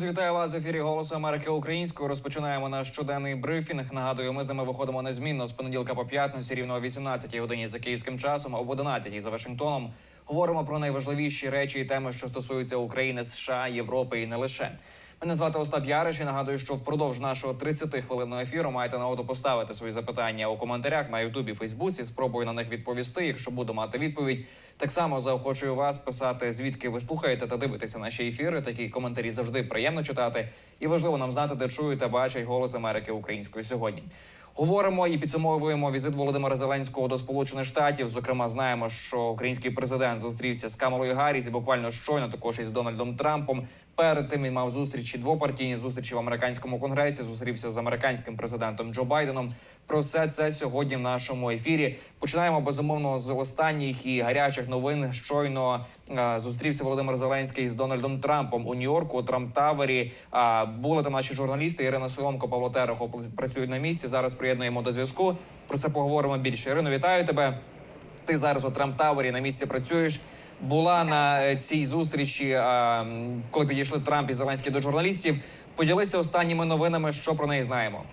Друзі, вітаю вас в ефірі Голосу Америки українською. Розпочинаємо наш щоденний брифінг. Нагадую, ми з ними виходимо незмінно з понеділка по п'ятницю, рівно о 18 годині за київським часом, об 11 за Вашингтоном. Говоримо про найважливіші речі і теми, що стосуються України, США, Європи і не лише. Мене звати Остап Яриш і нагадую, що впродовж нашого 30 хвилинного ефіру маєте нагоду поставити свої запитання у коментарях на Ютубі, Фейсбуці. Спробую на них відповісти. Якщо буду мати відповідь, так само заохочую вас писати, звідки ви слухаєте та дивитеся наші ефіри. Такі коментарі завжди приємно читати. І важливо нам знати, де чуєте, бачать голос Америки українською сьогодні. Говоримо і підсумовуємо візит Володимира Зеленського до Сполучених Штатів. Зокрема, знаємо, що український президент зустрівся з Камалою Гарріс і буквально щойно також із Дональдом Трампом. Перед тим він мав зустрічі двопартійні зустрічі в американському конгресі. Зустрівся з американським президентом Джо Байденом. Про все це сьогодні в нашому ефірі. Починаємо безумовно з останніх і гарячих новин. Щойно е, зустрівся Володимир Зеленський з Дональдом Трампом у Нью-Йорку, у Трамп Тавері. А були там наші журналісти Ірина Соломко, Павло Терехов працюють на місці. Зараз приєднуємо до зв'язку. Про це поговоримо більше. Ірино, вітаю тебе. Ти зараз у Трамп Тавері на місці працюєш. Була на е, цій зустрічі, коли підійшли Трамп і Зеленський до журналістів. Поділися останніми новинами, що про неї знаємо.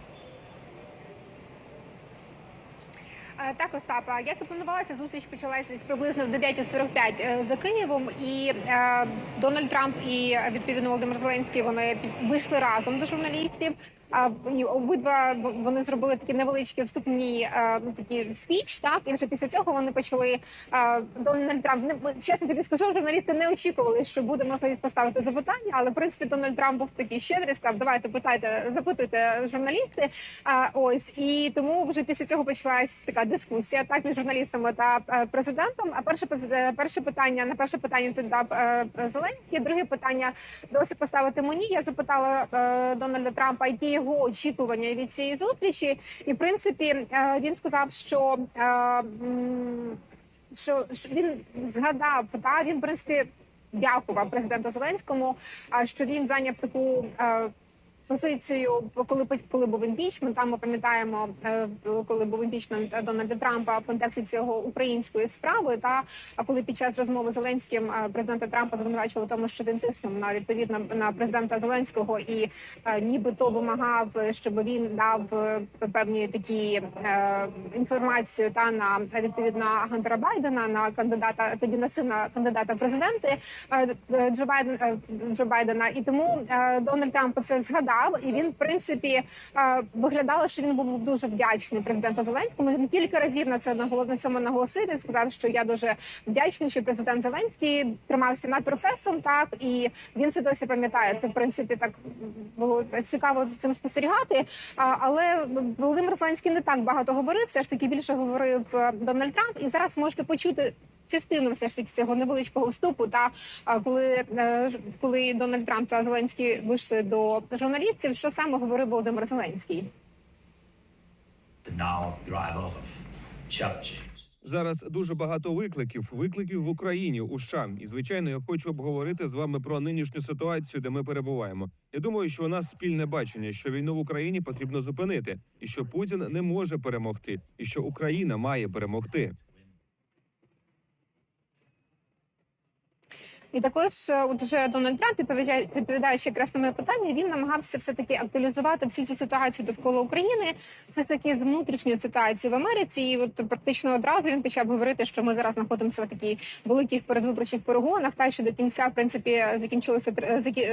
Так, Остапа, як і планувалося, зустріч почалася десь приблизно в 9.45 е, за Києвом. І е, Дональд Трамп і відповідно Володимир Зеленський вони вийшли разом до журналістів. А обидва вони зробили такі невеличкі вступні е, ну, такі спіч. Так і вже після цього вони почали е, Дональд Трамп. Не чесно тобі скажу, журналісти не очікували, що буде можливість поставити запитання. Але в принципі Дональд Трамп був такий щедрий, сказав, давайте питайте, запитуйте журналісти. А ось і тому вже після цього почалась така дискусія так між журналістами та е, президентом. А перше перше питання на перше питання тут дав Зеленський. Друге питання вдалося поставити мені. Я запитала Дональда Трампа, які його очікування від цієї зустрічі, і в принципі е, він сказав, що. е, що, що він згадав, та він в принципі дякував президенту Зеленському, що він зайняв таку е, позицію, коли коли був імпічмент. Там ми пам'ятаємо, е, коли був імпічмент Дональда Трампа в контексті цього української справи. Та а коли під час розмови з Зеленським е, президента Трампа звинувачили тому, що він тиснув на відповідно на президента Зеленського і е, нібито вимагав, щоб він дав певні такі інформацію та на відповідно Гантера Байдена на кандидата тоді на сина кандидата в президенти Джо Байден е, Джо Байдена. І тому Дональд Трамп це згадав, і він в принципі е, виглядало, що він був дуже вдячний президенту Зеленському. Він кілька разів на це на цьому наголосив. Він сказав, що я дуже вдячний, що президент Зеленський тримався над процесом. Так і він це досі пам'ятає. Це в принципі так було цікаво з цим спостерігати. Але Володимир Зеленський не так багато говорив. Все ж таки більше говорив е, Дональд Трамп. І зараз можете почути. Частину все ж таки цього невеличкого вступу, та коли, е, ж- коли Дональд Трамп та Зеленський вийшли до журналістів, що саме говорив Володимир Зеленський? now there are a lot of challenges. Зараз дуже багато викликів, викликів в Україні у США. І звичайно, я хочу обговорити з вами про нинішню ситуацію, де ми перебуваємо. Я думаю, що у нас спільне бачення, що війну в Україні потрібно зупинити, і що Путін не може перемогти, і що Україна має перемогти. І також е, от вже Дональд Трамп відповідає, відповідаючи якраз на моє питання, він намагався все таки актуалізувати всю цю ситуацію довкола України, все ж таки з внутрішньої ситуації в Америці. І от практично одразу він почав говорити, що ми зараз знаходимося в такій великих передвиборчих перегонах. Та що до кінця в принципі закінчилося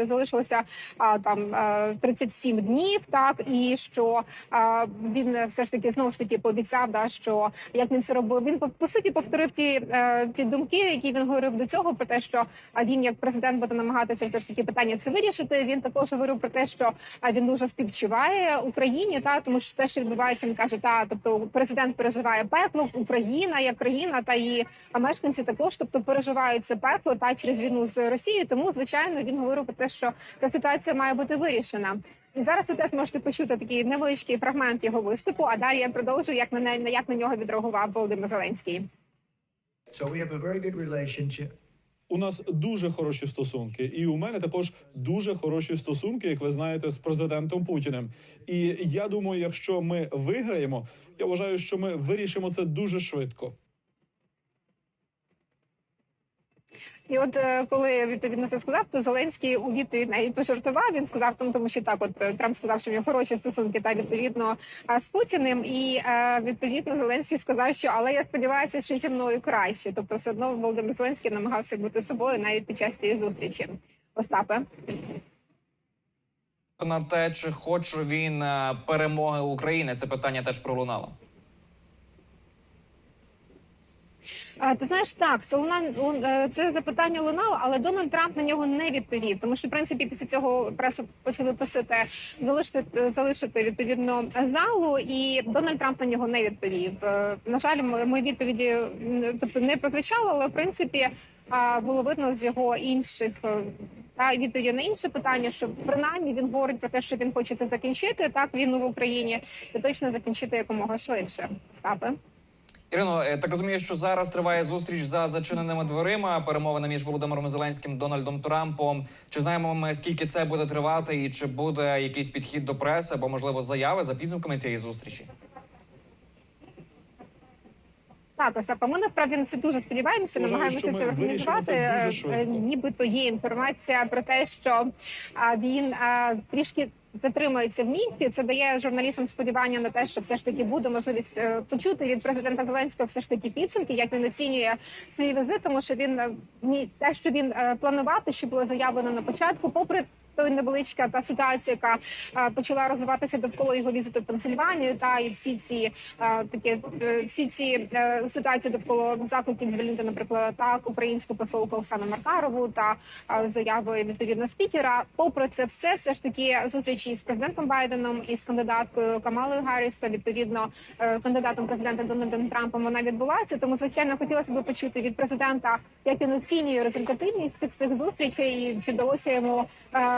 залишилося а, там е, 37 днів. Так і що а, він все ж таки знову ж таки пообіцяв, да що як він це робив. Він по, суті повторив ті, е, ті думки, які він говорив до цього, про те, що він як президент буде намагатися все ж таки питання це вирішити. Він також говорив про те, що він дуже співчуває Україні, та тому що те, що відбувається, він каже, та тобто президент переживає пекло, Україна як країна, та і а мешканці також, тобто переживають це пекло та через війну з Росією. Тому звичайно він говорив про те, що ця ситуація має бути вирішена. Зараз ви теж можете почути такий невеличкий фрагмент його виступу. А далі я продовжую, як на не- як на нього відреагував Володимир Зеленський. So we have a very good relationship. У нас дуже хороші стосунки, і у мене також дуже хороші стосунки, як ви знаєте, з президентом Путіним. І я думаю, якщо ми виграємо, я вважаю, що ми вирішимо це дуже швидко. І от е, коли відповідно це сказав, то Зеленський у відповідь навіть пожартував. Він сказав тому, що так, от е, Трамп сказав, що в нього хороші стосунки та відповідно з Путіним. І е, відповідно Зеленський сказав, що але я сподіваюся, що зі мною краще. Тобто, все одно Володимир Зеленський намагався бути собою навіть під час цієї зустрічі. Остапе. На те, чи хоче він перемоги України, це питання теж пролунало. А, Ти знаєш, так це луна е, це запитання лунало, але Дональд Трамп на нього не відповів. Тому що в принципі після цього пресу почали просити залишити залишити відповідно залу, і Дональд Трамп на нього не відповів. Е, На жаль, ми ми відповіді тобто не прозвучало, але в принципі було видно з його інших е, та відповіді на інше питання, що принаймні він говорить про те, що він хоче це закінчити так війну в Україні і точно закінчити якомога швидше. Стапи. Ірино, е, так розумію, що зараз триває зустріч за зачиненими дверима. Перемовини між Володимиром Зеленським і Дональдом Трампом. Чи знаємо ми скільки це буде тривати, і чи буде якийсь підхід до преси або можливо заяви за підсумками цієї зустрічі? Так, Остапа, ми насправді на це дуже сподіваємося, намагаємося це організувати. Е, Нібито є інформація про те, що він а, трішки затримується в місті. Це дає журналістам сподівання на те, що все ж таки буде можливість е, почути від президента Зеленського все ж таки підсумки, як він оцінює свій візит, тому що він е, те, що він е, планував, те, що було заявлено на початку, попри. Невеличка та ситуація, яка е, почала розвиватися довкола його візиту в Пенсильванію, та і всі ці е, такі е, всі ці ситуації довкола закликів звільнити, наприклад, так українську посолку Оксану Маркарову та заяви відповідно спікера. Попри це все, все ж таки зустрічі з президентом Байденом і з кандидаткою Камалою Гарріс та відповідно кандидатом президента Дональдом Трампом вона відбулася. Тому звичайно хотілося б почути від президента, як він оцінює результативність цих всіх зустрічей, чи вдалося йому.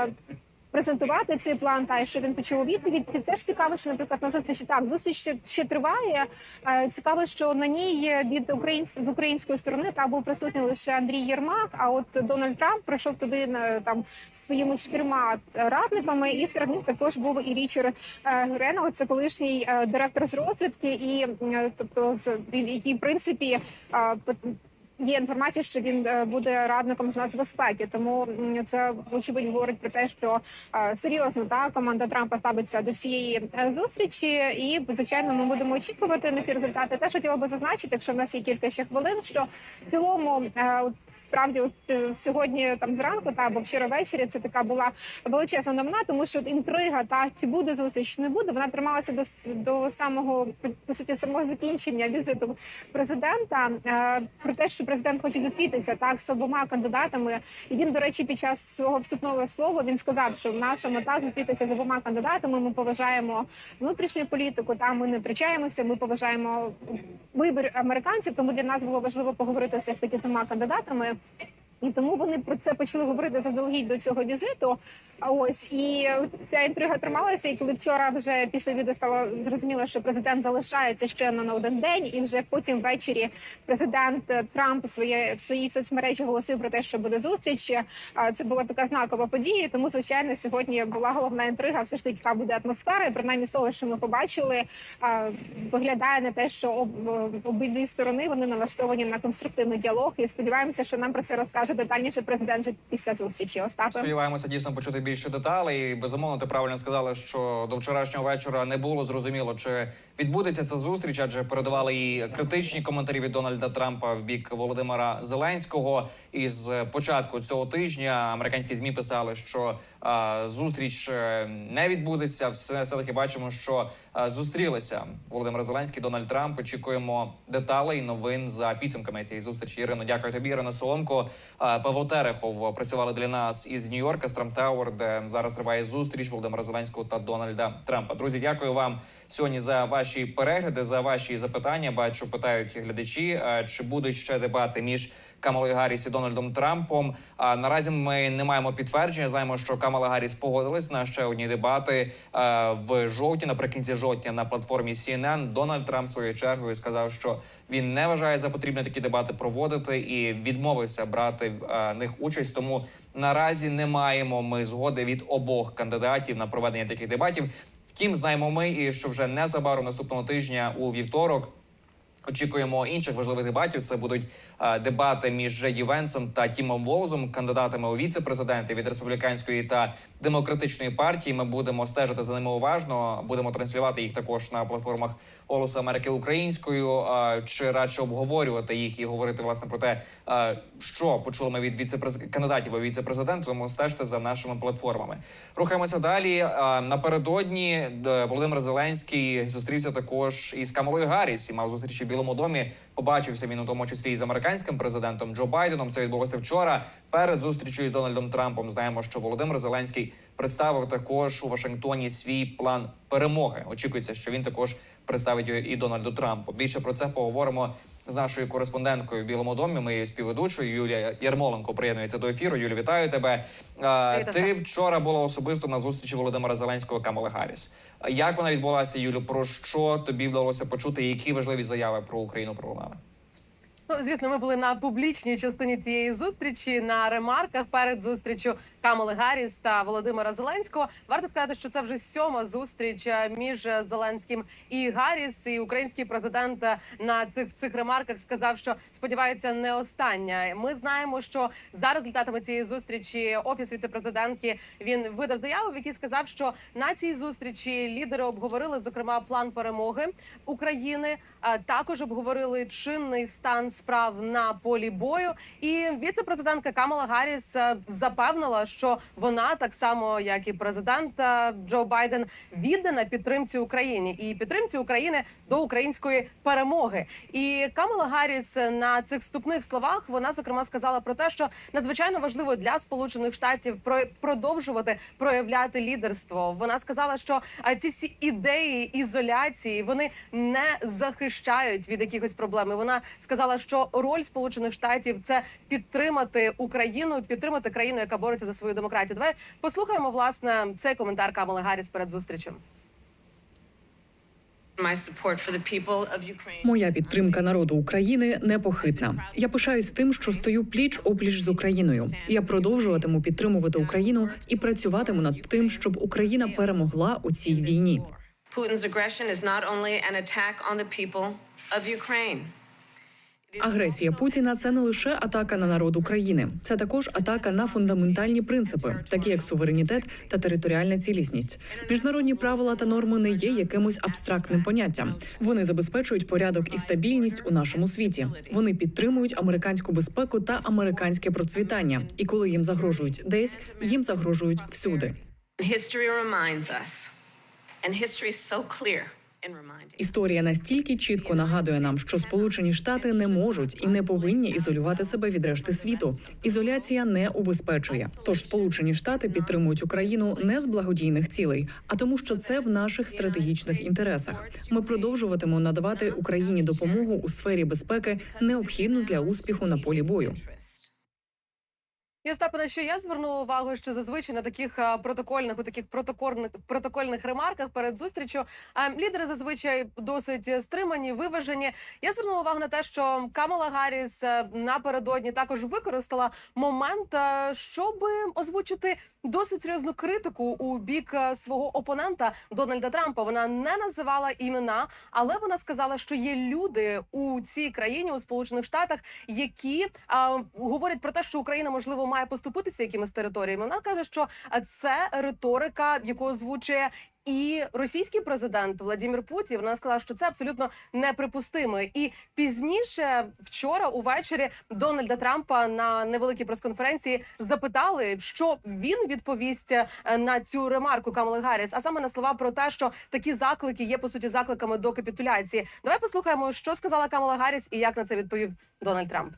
Е, презентувати цей план, та й що він почув у відповідь. Це теж цікаво, що, наприклад, на зустрічі так зустріч ще, ще триває. Е, Цікаво, що на ній від українсь... з української сторони та був присутній лише Андрій Єрмак. А от Дональд Трамп прийшов туди на там своїми чотирма радниками, і серед них також був і Річард е, Гренел, це колишній е, директор з розвідки, і е, тобто з який в принципі. Є інформація, що він е, буде радником з нацбезпеки, тому це очевидь говорить про те, що е, серйозно та команда Трампа ставиться до цієї е, зустрічі, і звичайно, ми будемо очікувати на ці результати. Теж хотіла би зазначити, якщо в нас є кілька ще хвилин, що в цілому справді от, е, сьогодні там зранку та або вчора ввечері це така була величезна новина, тому що от інтрига та чи буде зустріч, чи не буде, вона трималася до, до самого по суті самого закінчення візиту президента е, про те, що президент хоче зустрітися так з обома кандидатами. І він, до речі, під час свого вступного слова він сказав, що наша мета зустрітися з обома кандидатами. Ми поважаємо внутрішню політику. Та ми не втрачаємося. Ми поважаємо вибір американців. Тому для нас було важливо поговорити все ж таки з двома кандидатами. І тому вони про це почали говорити заздалегідь до цього візиту. Ось і ця інтрига трималася. І коли вчора вже після відео стало зрозуміло, що президент залишається ще на один день, і вже потім ввечері президент Трамп у своє в своїй соцмережі оголосив про те, що буде зустріч. Це була така знакова подія. Тому звичайно сьогодні була головна інтрига. Все ж таки, яка буде атмосфера. І принаймні з того, що ми побачили, виглядає на те, що об, обидві сторони вони налаштовані на конструктивний діалог. І сподіваємося, що нам про це розкаже детальніше президент вже після зустрічі. Остапе. Сподіваємося дійсно почути більше деталей. Безумовно, ти правильно сказала, що до вчорашнього вечора не було зрозуміло, чи відбудеться ця зустріч, адже передавали і критичні коментарі від Дональда Трампа в бік Володимира Зеленського. І з початку цього тижня американські змі писали, що а, зустріч е, не відбудеться. Все, все таки бачимо, що а, зустрілися Володимир Зеленський, Дональд Трамп. Очікуємо деталей, новин за підсумками цієї зустрічі. Ірино, дякую тобі. Ірина Соломко, а, Павло Терехов працювали для нас із Нью-Йорка, з Трамптауер, де зараз триває зустріч Володимира Зеленського та Дональда Трампа. Друзі, дякую вам сьогодні за ваші перегляди, за ваші запитання. Бачу, питають глядачі, е, чи будуть ще дебати між Камалою Гарріс і Дональдом Трампом. А наразі ми не маємо підтвердження. Знаємо, що Камала Гарріс погодилась на ще одні дебати е, в жовтні, наприкінці жовтня на платформі CNN. Дональд Трамп своєю чергою сказав, що він не вважає за потрібне такі дебати проводити і відмовився брати в е, них участь. Тому наразі не маємо ми згоди від обох кандидатів на проведення таких дебатів. Втім, знаємо ми, і що вже незабаром наступного тижня у вівторок Очікуємо інших важливих дебатів. Це будуть е, дебати між Джеді Венсом та Тімом Волзом, кандидатами у віце-президенти від республіканської та демократичної партії. Ми будемо стежити за ними уважно. Будемо транслювати їх також на платформах Голосу Америки українською. е, чи радше обговорювати їх і говорити власне про те, е, що почули ми від віце кандидатів у віце-президент. Тому стежте за нашими платформами. Рухаємося далі. Е, Напередодні Володимир Зеленський зустрівся також із Камалою Гарріс і мав зустрічі Білому домі. Побачився він у тому числі і з американським президентом Джо Байденом. Це відбулося вчора. Перед зустрічю з Дональдом Трампом знаємо, що Володимир Зеленський представив також у Вашингтоні свій план перемоги. Очікується, що він також представить і Дональду Трампу. Більше про це поговоримо з нашою кореспонденткою в Білому домі. Моєю співведучою Юлія Ярмоленко приєднується до ефіру. Юлі, вітаю тебе. Привіт, Ти вчора була особисто на зустрічі Володимира Зеленського Камали Гарріс. Як вона відбулася, Юлю? Про що тобі вдалося почути? Які важливі заяви про Україну пролунали? Ну, звісно, ми були на публічній частині цієї зустрічі на ремарках перед зустрічю Камали Гарріс та Володимира Зеленського. Варто сказати, що це вже сьома зустріч е, між Зеленським і Гарріс. І український президент е, на цих цих ремарках сказав, що сподівається не остання. Ми знаємо, що за результатами цієї зустрічі офіс віцепрезидентки він видав заяву, в якій сказав, що на цій зустрічі лідери обговорили зокрема план перемоги України. а Також обговорили чинний стан справ на полі бою. І віцепрезидентка Камала Гарріс е, запевнила, що вона так само, як і президент е, Джо Байден, віддана підтримці Україні і підтримці України до української перемоги. І Камала Гарріс е, на цих вступних словах вона зокрема сказала про те, що надзвичайно важливо для Сполучених Штатів про- продовжувати проявляти лідерство. Вона сказала, що ці всі ідеї ізоляції вони не захищають від якихось проблем. І Вона сказала, роль Сполучених Штатів це підтримати Україну, підтримати країну, яка бореться за свою демократію. Давай послухаємо власне цей коментар Камали Гарріс перед Ukraine. Моя підтримка народу України непохитна. Я пишаюсь тим, що стою пліч опліч з Україною. Я продовжуватиму підтримувати Україну і працюватиму над тим, щоб Україна перемогла у цій війні. Putin's aggression is not only an attack on the people of Ukraine. Агресія Путіна це не лише атака на народ України, це також атака на фундаментальні принципи, такі як суверенітет та територіальна цілісність. Міжнародні правила та норми не є якимось абстрактним поняттям. Вони забезпечують порядок і стабільність у нашому світі. Вони підтримують американську безпеку та американське процвітання. І коли їм загрожують десь, їм загрожують всюди. History reminds us, and history is so clear. Історія настільки чітко нагадує нам, що Сполучені Штати не можуть і не повинні ізолювати себе від решти світу. Ізоляція не убезпечує. Тож Сполучені Штати підтримують Україну не з благодійних цілей, а тому, що це в наших стратегічних інтересах. Ми продовжуватимемо надавати Україні допомогу у сфері безпеки, необхідну для успіху на полі бою. І Остапе, на що я звернула увагу, що зазвичай на таких протокольних, у таких протокольних протокольних ремарках перед зустрічю а, лідери зазвичай досить е, стримані, виважені. Я звернула увагу на те, що Камала Гарріс е, напередодні також використала момент, е, щоб озвучити досить серйозну критику у бік е, свого опонента Дональда Трампа. Вона не називала імена, але вона сказала, що є люди у цій країні, у Сполучених Штатах, які а, говорять про те, що Україна можливо має поступитися якимись територіями. Вона каже, що це риторика, яку озвучує. І російський президент Владимир Путін вона сказала, що це абсолютно неприпустимо. І пізніше, вчора увечері, Дональда Трампа на невеликій прес-конференції запитали, що він відповість е, на цю ремарку Камали Гарріс, а саме на слова про те, що такі заклики є по суті закликами до капітуляції. Давай послухаємо, що сказала Камала Гарріс і як на це відповів Дональд Трамп.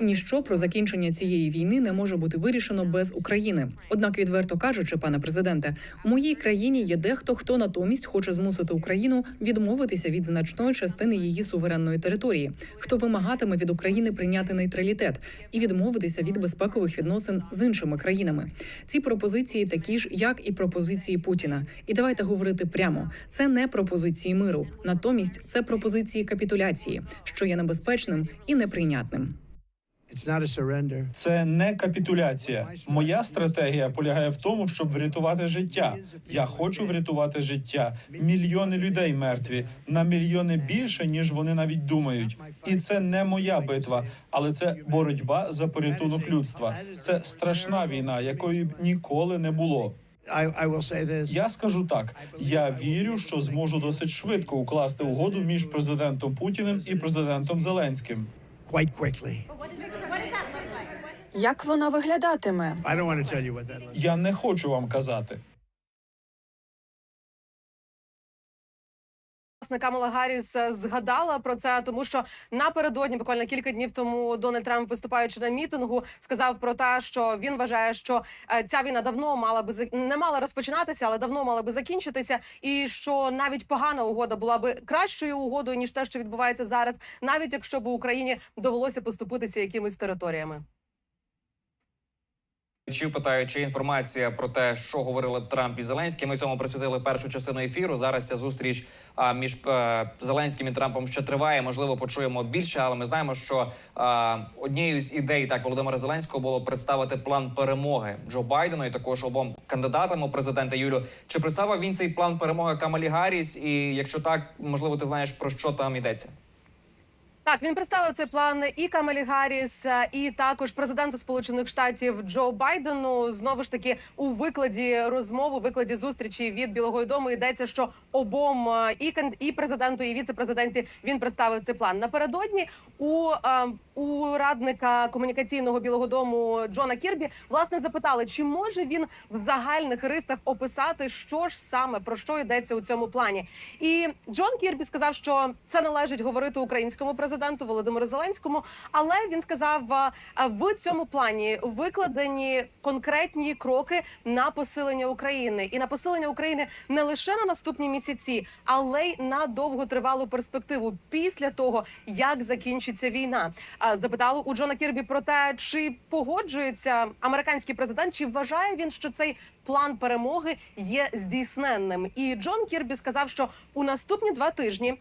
Ніщо про закінчення цієї війни не може бути вирішено без України. Однак, відверто кажучи, пане президенте, у моїй країні є дехто, хто натомість хоче змусити Україну відмовитися від значної частини її суверенної території, хто вимагатиме від України прийняти нейтралітет і відмовитися від безпекових відносин з іншими країнами. Ці пропозиції такі ж, як і пропозиції Путіна. І давайте говорити прямо: це не пропозиції миру, натомість це пропозиції капітуляції, що є небезпечним і неприйнятним. Це не капітуляція. Моя стратегія полягає в тому, щоб врятувати життя. Я хочу врятувати життя. Мільйони людей мертві на мільйони більше, ніж вони навіть думають. І це не моя битва, але це боротьба за порятунок людства. Це страшна війна, якої б ніколи не було. I, I will say this. Я скажу так: я вірю, що зможу досить швидко укласти угоду між президентом Путіним і президентом Зеленським. quite. Як вона виглядатиме? I don't want to tell you what that looks. Я не хочу вам казати. Власне, Камала Гарріс е, згадала про це, тому що напередодні, буквально кілька днів тому, Дональд Трамп, виступаючи на мітингу, сказав про те, що він вважає, що е, ця війна давно мала би не мала розпочинатися, але давно мала би закінчитися, і що навіть погана угода була би кращою угодою ніж те, що відбувається зараз, навіть якщо б Україні довелося поступитися якимись територіями. Чи питають, чи інформація про те, що говорили Трамп і Зеленський. Ми цьому присвятили першу частину ефіру. Зараз ця зустріч між е, Зеленським і Трампом ще триває. Можливо, почуємо більше, але ми знаємо, що однією з ідей так Володимира Зеленського було представити план перемоги Джо Байдену і також обом кандидатам у президента Юлю. Чи представив він цей план перемоги Камалі Гарріс? І якщо так, можливо, ти знаєш про що там йдеться? Так, він представив цей план і Камелі Гарріс, е, і також президенту Сполучених Штатів Джо Байдену. Знову ж таки, у викладі розмови, викладі зустрічі від Білого Дому йдеться, що обом е, і і президенту, і віце-президенті він представив цей план. Напередодні у, е, у радника комунікаційного Білого Дому Джона Кірбі власне запитали, чи може він в загальних рисах описати, що ж саме про що йдеться у цьому плані. І Джон Кірбі сказав, що це належить говорити українському президенту Володимиру Зеленському. Але він сказав, в цьому плані викладені конкретні кроки на посилення України і на посилення України не лише на наступні місяці, але й на довготривалу перспективу після того, як закінчиться війна. Запитали у Джона Кірбі про те, чи погоджується американський президент, чи вважає він, що цей план перемоги є здійсненним. І Джон Кірбі сказав, що у наступні два тижні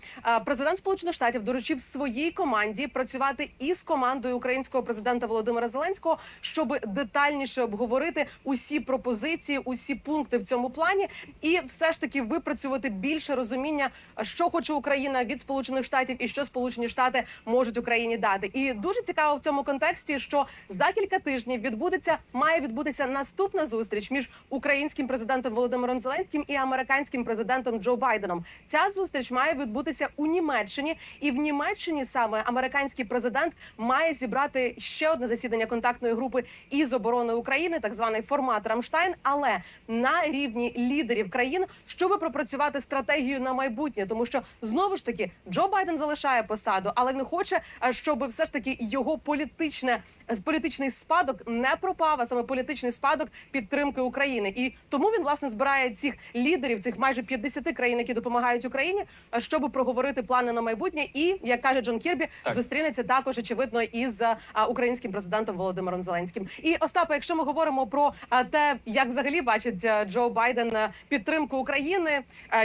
президент Сполучених Штатів доручив своїй команді працювати із командою українського президента Володимира Зеленського, щоб детальніше обговорити усі пропозиції, усі пункти в цьому плані, і все ж таки випрацювати більше розуміння, що хоче Україна від Сполучених Штатів і що Сполучені Штати можуть Україні дати. І дуже цікаво в цьому контексті, що за кілька тижнів відбудеться, має відбутися наступна зустріч між українським президентом Володимиром Зеленським і американським президентом Джо Байденом. Ця зустріч має відбутися у Німеччині, і в Німеччині саме американський президент має зібрати ще одне засідання контактної групи із оборони України, так званий формат Рамштайн, але на рівні лідерів країн, щоб пропрацювати стратегію на майбутнє, тому що знову ж таки Джо Байден залишає посаду, але він хоче, а, щоб все ж таки його політичне політичний спадок не пропав, а саме політичний спадок підтримки України. І тому він власне збирає цих лідерів, цих майже 50 країн, які допомагають Україні, щоб проговорити плани на майбутнє. І як каже Джон Кірбі, Так. зустрінеться також очевидно із українським президентом Володимиром Зеленським. І Остапе, якщо ми говоримо про те, як взагалі бачить Джо Байден підтримку України,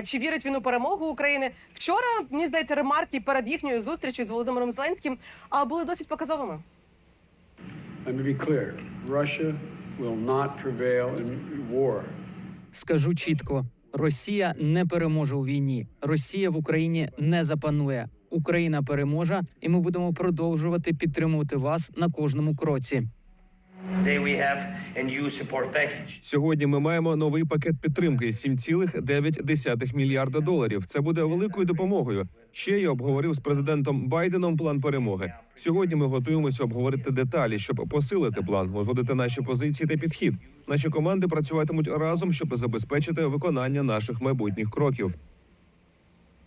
чи вірить він у перемогу України? Вчора мені здається, ремарки перед їхньою зустрічю з Володимиром Зеленським були досить показовими. Let me be clear. Russia will not prevail in war. Скажу чітко: Росія не переможе у війні. Росія в Україні не запанує. Україна переможе, і ми будемо продовжувати підтримувати вас на кожному кроці. Today we have a new support package. Сьогодні ми маємо новий пакет підтримки 7,9 мільярда доларів. Це буде великою допомогою. Ще я обговорив з президентом Байденом план перемоги. Сьогодні ми готуємося обговорити деталі, щоб посилити план, узгодити наші позиції та підхід. Наші команди працюватимуть разом, щоб забезпечити виконання наших майбутніх кроків.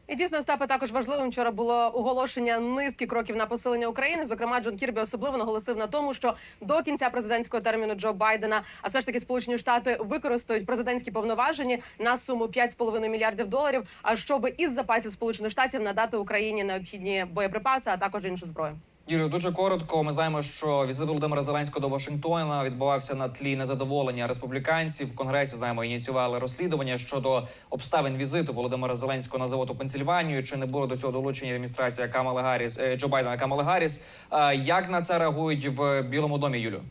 І дійсно, Стапе, також важливим вчора було оголошення низки кроків на посилення України. Зокрема, Джон Кірбі особливо наголосив на тому, що до кінця президентського терміну Джо Байдена, а все ж таки Сполучені Штати використають президентські повноваження на суму 5,5 мільярдів доларів. А щоб із запасів Сполучених Штатів надати Україні необхідні боєприпаси, а також іншу зброю. Юрію, дуже коротко. Ми знаємо, що візит Володимира Зеленського до Вашингтона відбувався на тлі незадоволення республіканців. В конгресі знаємо, ініціювали розслідування щодо обставин візиту Володимира Зеленського на завод у Пенсільванію. Чи не було до цього долучення адміністрація Камали Гарріс е, Джо Байдена Камали Гарріс? Е, Як на це реагують в Білому домі, Юлю?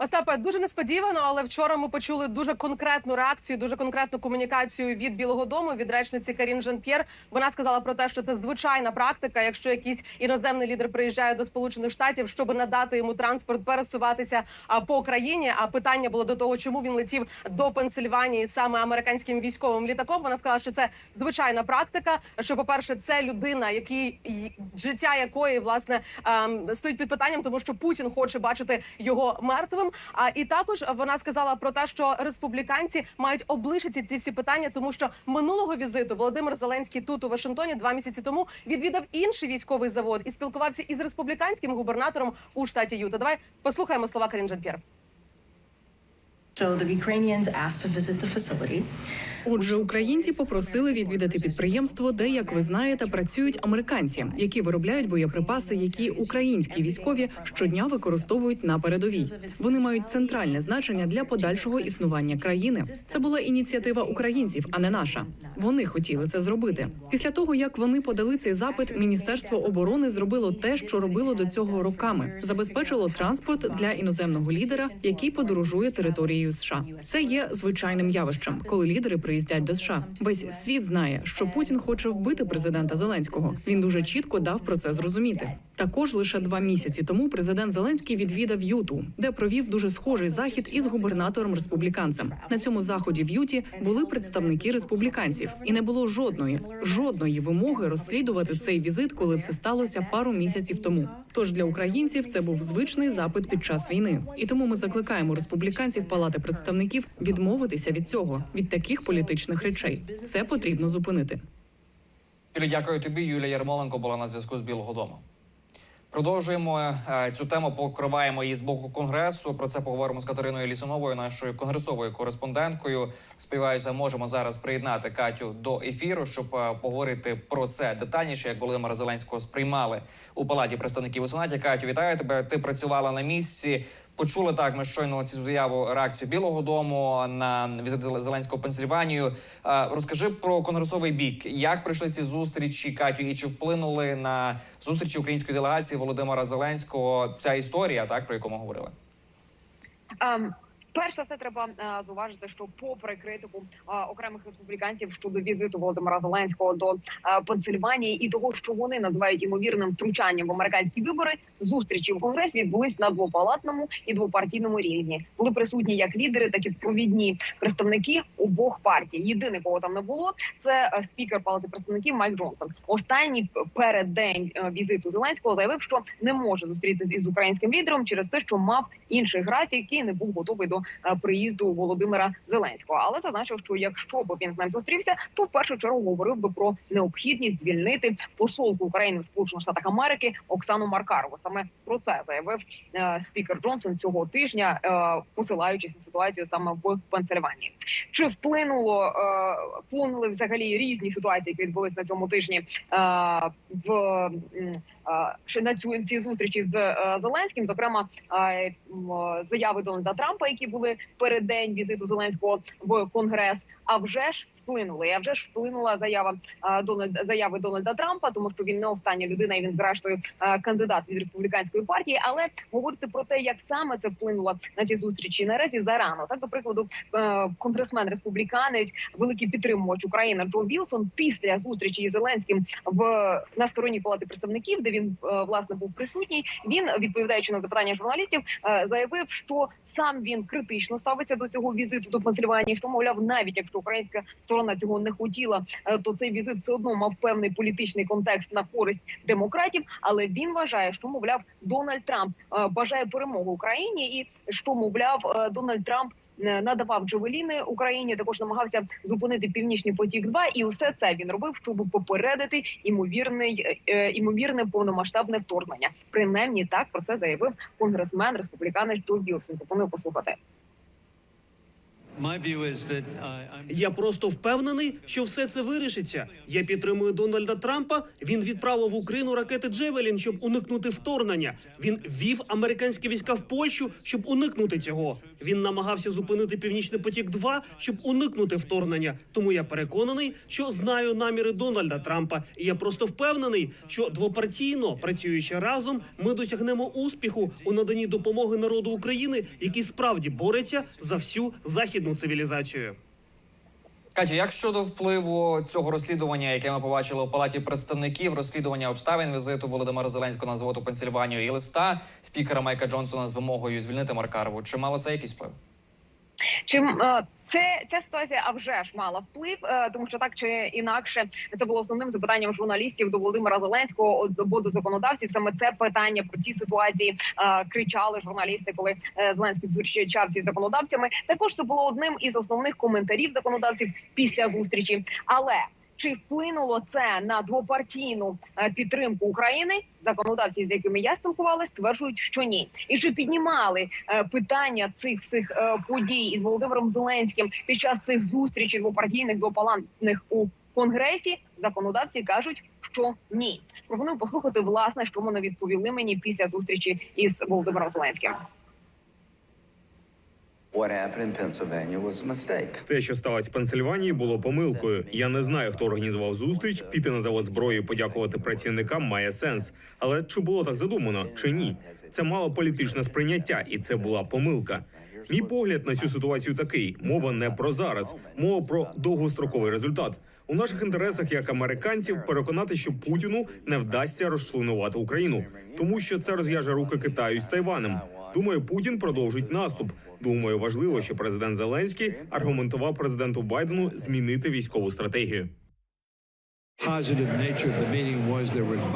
Остапе, дуже несподівано, але вчора ми почули дуже конкретну реакцію, дуже конкретну комунікацію від Білого Дому від речниці Карін Жан П'єр. Вона сказала про те, що це звичайна практика. Якщо якийсь іноземний лідер приїжджає до Сполучених Штатів, щоб надати йому транспорт, пересуватися по країні. А питання було до того, чому він летів до Пенсильванії саме американським військовим літаком. Вона сказала, що це звичайна практика. Що, по перше, це людина, який життя якої власне ем, стоїть під питанням, тому що Путін хоче бачити його мертвим. А і також вона сказала про те, що республіканці мають облишити ці всі питання, тому що минулого візиту Володимир Зеленський тут у Вашингтоні два місяці тому відвідав інший військовий завод і спілкувався із республіканським губернатором у штаті Юта. Давай послухаємо слова Карін Жан-П'єр. So the Ukrainians asked to visit the facility. Отже, українці попросили відвідати підприємство, де, як ви знаєте, працюють американці, які виробляють боєприпаси, які українські військові щодня використовують на передовій. Вони мають центральне значення для подальшого існування країни. Це була ініціатива українців, а не наша. Вони хотіли це зробити. Після того як вони подали цей запит, міністерство оборони зробило те, що робило до цього роками: забезпечило транспорт для іноземного лідера, який подорожує територією США. Це є звичайним явищем, коли лідери приїздять до США. Весь світ знає, що Путін хоче вбити президента Зеленського. Він дуже чітко дав про це зрозуміти. Також лише два місяці тому президент Зеленський відвідав Юту, де провів дуже схожий захід із губернатором республіканцем. На цьому заході в Юті були представники республіканців, і не було жодної жодної вимоги розслідувати цей візит, коли це сталося пару місяців тому. Тож для українців це був звичний запит під час війни, і тому ми закликаємо республіканців Палати представників відмовитися від цього, від таких політичних речей. Це потрібно зупинити. Юлі, дякую тобі. Юлія Ярмоленко була на зв'язку з Білого Дому. Продовжуємо е, цю тему. Покриваємо її з боку конгресу. Про це поговоримо з Катериною Лісуновою, нашою конгресовою кореспонденткою. Сподіваюся, можемо зараз приєднати Катю до ефіру, щоб е, поговорити про це детальніше, як Володимира Зеленського сприймали у палаті представників у сенаті. Катю, вітаю тебе. Ти працювала на місці. Почули так. Ми щойно цю заяву реакцію Білого Дому на візит Зеленського в Пенсильванію. Розкажи про конгресовий бік. Як пройшли ці зустрічі, Катю, і чи вплинули на зустрічі української делегації Володимира Зеленського ця історія, так про яку ми говорили? Ем, Перш за все, треба е, зауважити, що попри критику е, окремих республіканців щодо візиту Володимира Зеленського до е, Пенсильванії і того, що вони називають ймовірним втручанням в американські вибори, зустрічі в конгресі відбулись на двопалатному і двопартійному рівні. Були присутні як лідери, так і провідні представники обох партій. Єдине, кого там не було, це спікер палати представників Майк Джонсон. Останній перед день візиту Зеленського заявив, що не може зустрітися із українським лідером через те, що мав інший графік і не був готовий до приїзду Володимира Зеленського. Але зазначив, що якщо б він з ним зустрівся, то в першу чергу говорив би про необхідність звільнити посолку України в Сполучених Штатах Америки Оксану Маркарову. Саме про це заявив е, спікер Джонсон цього тижня, е, посилаючись на ситуацію саме в Пенсильванії. Чи вплинуло е, вплинули взагалі різні ситуації, які відбулись на цьому тижні е, в е, ще на цю ці зустрічі з е, Зеленським, зокрема е, е, заяви Дональда Трампа, які були перед день візиту Зеленського в Конгрес. А вже ж вплинули. А вже ж вплинула заява Дональда заяви Дональда Трампа, тому що він не остання людина, і він зрештою кандидат від республіканської партії. Але говорити про те, як саме це вплинуло на ці зустрічі, наразі зарано. Так, до прикладу, е, конгресмен республіканець, великий підтримувач України Джо Вілсон після зустрічі із Зеленським в на стороні палати представників, де він е, власне був присутній. Він відповідаючи на запитання журналістів, е, заявив, що сам він критично ставиться до цього візиту до Пенсильванії. Що мовляв, навіть якщо українська сторона цього не хотіла, е, то цей візит все одно мав певний політичний контекст на користь демократів. Але він вважає, що мовляв Дональд Трамп е, бажає перемоги Україні, і що мовляв е, Дональд Трамп. Надавав джавеліни Україні, також намагався зупинити північний потік. 2 і усе це він робив, щоб попередити імовірний імовірне повномасштабне вторгнення. Принаймні так про це заявив конгресмен республіканець Джо Вілсон. Пропоную послухати. Я просто впевнений, що все це вирішиться. Я підтримую Дональда Трампа. Він відправив в Україну ракети Джевелін, щоб уникнути вторгнення. Він ввів американські війська в Польщу, щоб уникнути цього. Він намагався зупинити Північний потік 2 щоб уникнути вторгнення. Тому я переконаний, що знаю наміри Дональда Трампа. І я просто впевнений, що двопартійно працюючи разом, ми досягнемо успіху у наданні допомоги народу України, який справді бореться за всю західну цивілізацію. Катю, як щодо впливу цього розслідування, яке ми побачили у палаті представників, розслідування обставин візиту Володимира Зеленського на завод у Пенсильванію і листа спікера Майка Джонсона з вимогою звільнити Маркарову, чи мало це якийсь вплив? Чим е, це ця ситуація, а вже ж мала вплив, е, тому що так чи інакше це було основним запитанням журналістів до Володимира Зеленського або до законодавців. Саме це питання про ці ситуації е, кричали журналісти, коли Зеленський зустрічався з законодавцями. Також це було одним із основних коментарів законодавців після зустрічі. Але чи вплинуло це на двопартійну е, підтримку України? Законодавці, з якими я спілкувалася, стверджують, що ні. І чи піднімали е, питання цих всіх е, подій із Володимиром Зеленським під час цих зустрічей двопартійних двопалантних у конгресі? Законодавці кажуть, що ні. Пропоную послухати власне, що вони відповіли мені після зустрічі із Володимиром Зеленським. What. Те, що сталося в Пенсильванії, було помилкою. Я не знаю, хто організував зустріч. Піти на завод зброї, подякувати працівникам має сенс. Але чи було так задумано, чи ні? Це мало політичне сприйняття, і це була помилка. Мій погляд на цю ситуацію такий: мова не про зараз, мова про довгостроковий результат. У наших інтересах, як американців, переконати, що Путіну не вдасться розчленувати Україну, тому що це розв'яже руки Китаю з Тайванем. Думаю, Путін продовжить наступ. Думаю, важливо, що президент Зеленський аргументував президенту Байдену змінити військову стратегію.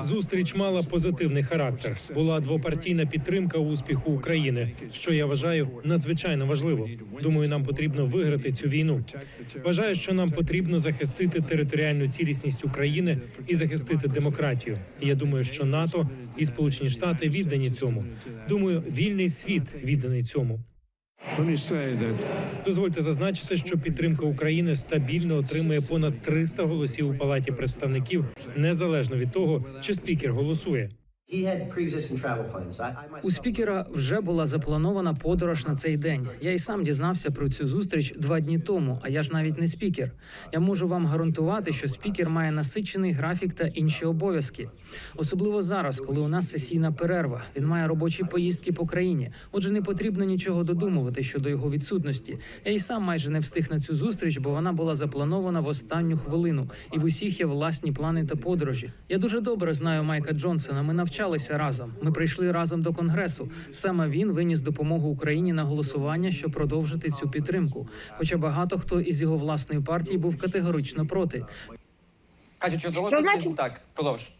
Зустріч мала позитивний характер. Була двопартійна підтримка успіху України, що я вважаю надзвичайно важливо. Думаю, нам потрібно виграти цю війну. Вважаю, що нам потрібно захистити територіальну цілісність України і захистити демократію. Я думаю, що НАТО і Сполучені Штати віддані цьому. Думаю, вільний світ відданий цьому. Дозвольте зазначити, що підтримка України стабільно отримує понад 300 голосів у палаті представників, незалежно від того, чи спікер голосує. У спікера вже була запланована подорож на цей день. Я й сам дізнався про цю зустріч два дні тому. А я ж навіть не спікер. Я можу вам гарантувати, що спікер має насичений графік та інші обов'язки, особливо зараз, коли у нас сесійна перерва. Він має робочі поїздки по країні. Отже, не потрібно нічого додумувати щодо його відсутності. Я й сам майже не встиг на цю зустріч, бо вона була запланована в останню хвилину, і в усіх є власні плани та подорожі. Я дуже добре знаю Майка Джонсона. Ми навчалися разом. Ми прийшли разом до конгресу. Саме він виніс допомогу Україні на голосування, щоб продовжити цю підтримку. Хоча багато хто із його власної партії був категорично проти. Катю, чи вдалося значить- так? Продовж.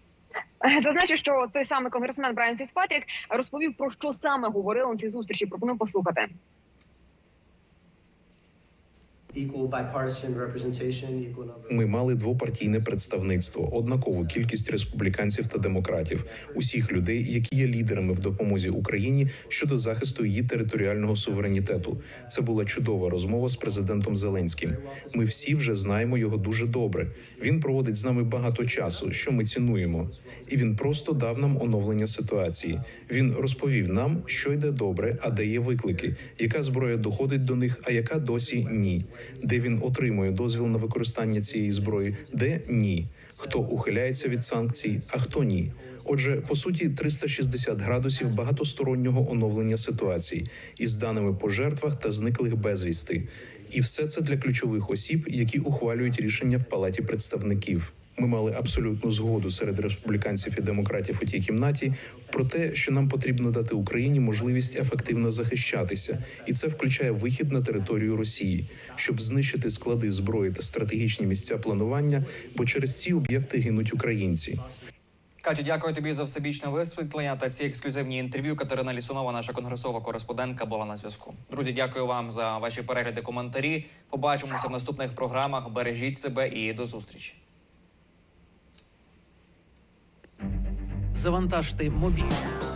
Зазначу, що той самий конгресмен Брайан Фіцпатрік розповів про що саме говорили на цій зустрічі. Пропоную послухати. Ми мали двопартійне представництво, однакову кількість республіканців та демократів, усіх людей, які є лідерами в допомозі Україні щодо захисту її територіального суверенітету. Це була чудова розмова з президентом Зеленським. Ми всі вже знаємо його дуже добре. Він проводить з нами багато часу, що ми цінуємо, і він просто дав нам оновлення ситуації. Він розповів нам, що йде добре, а де є виклики, яка зброя доходить до них, а яка досі ні, де він отримує дозвіл на використання цієї зброї, де ні, хто ухиляється від санкцій, а хто ні. Отже, по суті, 360 градусів багатостороннього оновлення ситуації із даними по жертвах та зниклих безвісти. І все це для ключових осіб, які ухвалюють рішення в палаті представників. Ми мали абсолютну згоду серед республіканців і демократів у тій кімнаті про те, що нам потрібно дати Україні можливість ефективно захищатися, і це включає вихід на територію Росії, щоб знищити склади зброї та стратегічні місця планування, бо через ці об'єкти гинуть українці. Катю, дякую тобі за всебічне висвітлення та ці ексклюзивні інтерв'ю. Катерина Лісунова, наша конгресова кореспондентка, була на зв'язку. Друзі, дякую вам за ваші перегляди, коментарі. Побачимося в наступних програмах. Бережіть себе і до зустрічі. Завантажте мобільний.